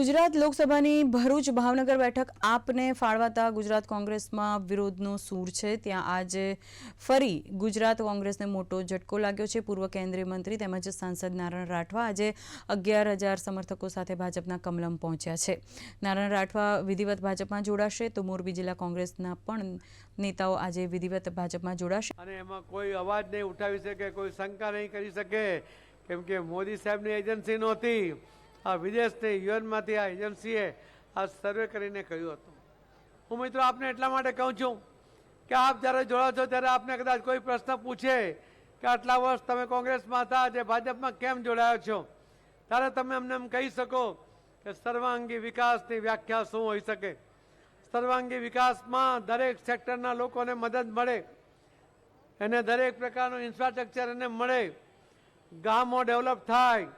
ગુજરાત લોકસભાની ભરૂચ ભાવનગર બેઠક આપને ફાળવાતા ગુજરાત કોંગ્રેસમાં વિરોધનો સૂર છે. ત્યાં આજે ફરી ગુજરાત કોંગ્રેસને મોટો ઝટકો લાગ્યો છે. પૂર્વ કેન્દ્રીય મંત્રી તેમજ સાંસદ નારાયણ રાઠવા આજે અગિયાર હજાર સમર્થકો સાથે ભાજપના કમલમ પહોંચ્યા છે. નારાયણ રાઠવા વિધિવત ભાજપમાં જોડાશે તો મોરબી જિલ્લા કોંગ્રેસના પણ નેતાઓ આજે વિધિવત ભાજપમાં જોડાશે. અને એમાં કોઈ અવાજ નહીં ઉઠાવી શકે, કોઈ શંકા નહીં કરી શકે. કેમ કે મોદી સાહેબની એજન્સી નહોતી. આ વિદેશની યુએનમાંથી આ એજન્સીએ આ સર્વે કરીને કહ્યું હતું. હું મિત્રો આપને એટલા માટે કહું છું કે આપ જ્યારે જોડાઓ છો ત્યારે આપને કદાચ કોઈ પ્રશ્ન પૂછે કે આટલા વર્ષ તમે કોંગ્રેસમાં હતા જે ભાજપમાં કેમ જોડાયો છો? ત્યારે તમે અમને એમ કહી શકો કે સર્વાંગી વિકાસની વ્યાખ્યા શું હોઈ શકે? સર્વાંગી વિકાસમાં દરેક સેક્ટરના લોકોને મદદ મળે. એને દરેક પ્રકારનું ઇન્ફ્રાસ્ટ્રક્ચર એને મળે. ગામો ડેવલપ થાય.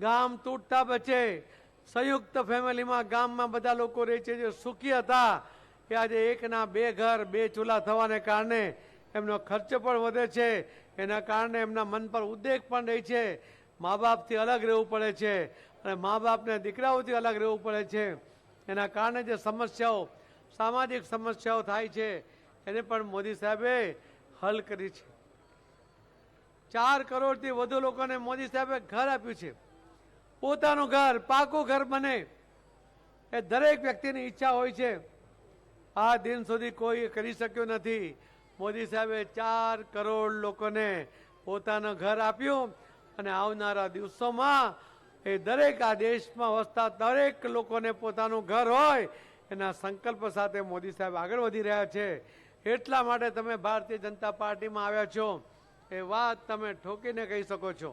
ગામ તૂટતા બચે સંયુક્ત ફેમિલીમાં ગામમાં બધા લોકો રહે છે જે સુખી હતા એ આજે એકના બે ઘર, બે ચૂલા થવાને કારણે એમનો ખર્ચ પણ વધે છે. એના કારણે એમના મન પર ઉદ્વેગ પણ રહે છે. મા બાપથી અલગ રહેવું પડે છે અને મા બાપને દીકરાઓથી અલગ રહેવું પડે છે. એના કારણે જે સમસ્યાઓ, સામાજિક સમસ્યાઓ થાય છે, એને પણ મોદી સાહેબે હલ કરી છે. ચાર કરોડથી વધુ લોકોને મોદી સાહેબે ઘર આપ્યું છે. પોતાનું ઘર, પાકું ઘર બને એ દરેક વ્યક્તિની ઈચ્છા હોય છે. આ દિન સુધી કોઈ કરી શક્યું નથી. મોદી સાહેબે ચાર કરોડ લોકોને પોતાનું ઘર આપ્યું અને આવનારા દિવસોમાં એ દરેક આ દેશમાં વસતા દરેક લોકોને પોતાનું ઘર હોય એના સંકલ્પ સાથે મોદી સાહેબ આગળ વધી રહ્યા છે. એટલા માટે તમે ભારતીય જનતા પાર્ટીમાં આવ્યા છો. એ વાત તમે ઠોકીને કહી શકો છો.